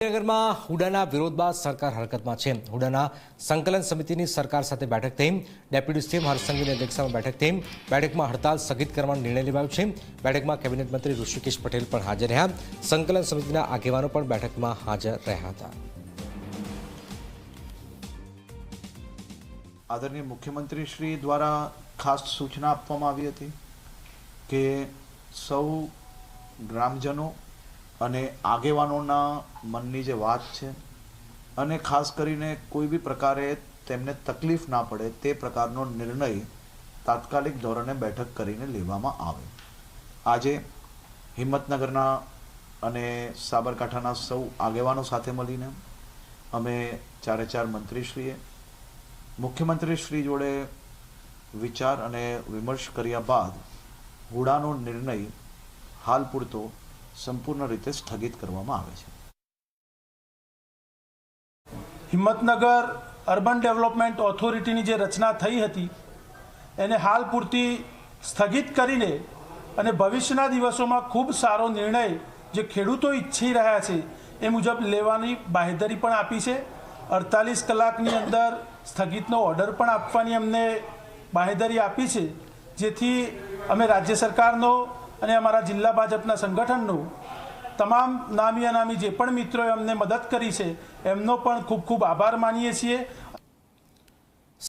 નગરમાં હુડાના વિરોધ બાદ સરકાર હરકતમાં છે. હુડાના સંકલન સમિતિની સરકાર સાથે બેઠક થઈ. ડેપ્યુટી સીએમ હર્ષસંઘવીની અધ્યક્ષતામાં બેઠક થઈ. બેઠકમાં હડતાલ સ્થગિત કરવાનો નિર્ણય લેવાયો છે. બેઠકમાં કેબિનેટ મંત્રી ઋષિકેશ પટેલ પણ હાજર રહ્યા. સંકલન સમિતિના આગેવાનો પણ બેઠકમાં હાજર રહ્યા હતા. આદરણીય મુખ્યમંત્રી શ્રી દ્વારા ખાસ સૂચના આપવામાં આવી હતી કે સૌ ગ્રામજનો અને આગેવાનોના મનની જે વાત છે, અને ખાસ કરીને કોઈ બી પ્રકારે તેમને તકલીફ ના પડે તે પ્રકારનો નિર્ણય તાત્કાલિક ધોરણે બેઠક કરીને લેવામાં આવે. આજે હિંમતનગરના અને સાબરકાંઠાના સૌ આગેવાનો સાથે મળીને અમે ચારે ચાર મંત્રીશ્રીએ મુખ્યમંત્રી શ્રી જોડે વિચાર અને વિમર્શ કર્યા બાદ હુડાનો નિર્ણય હાલ પૂરતો સંપૂર્ણ રીતે સ્થગિત કરવામાં આવે છે. હિંમતનગર અર્બન ડેવલપમેન્ટ ઓથોરિટીની જે રચના થઈ હતી, એને હાલ પૂરતી સ્થગિત કરીને અને ભવિષ્યના દિવસોમાં ખૂબ સારો નિર્ણય જે ખેડૂતો ઈચ્છી રહ્યા છે, એ મુજબ લેવાની બાહેધરી પણ આપી છે. અડતાલીસ કલાકની અંદર સ્થગિતનો ઓર્ડર પણ આપવાની અમને બાહેધરી આપી છે, જેથી અમે રાજ્ય સરકારનો અને અમારા જિલ્લા ભાજપના સંગઠનનું તમામ નામી અનામી જે પણ મિત્રોએ અમને મદદ કરી છે, એમનો પણ ખૂબ ખૂબ આભાર માનીએ છીએ.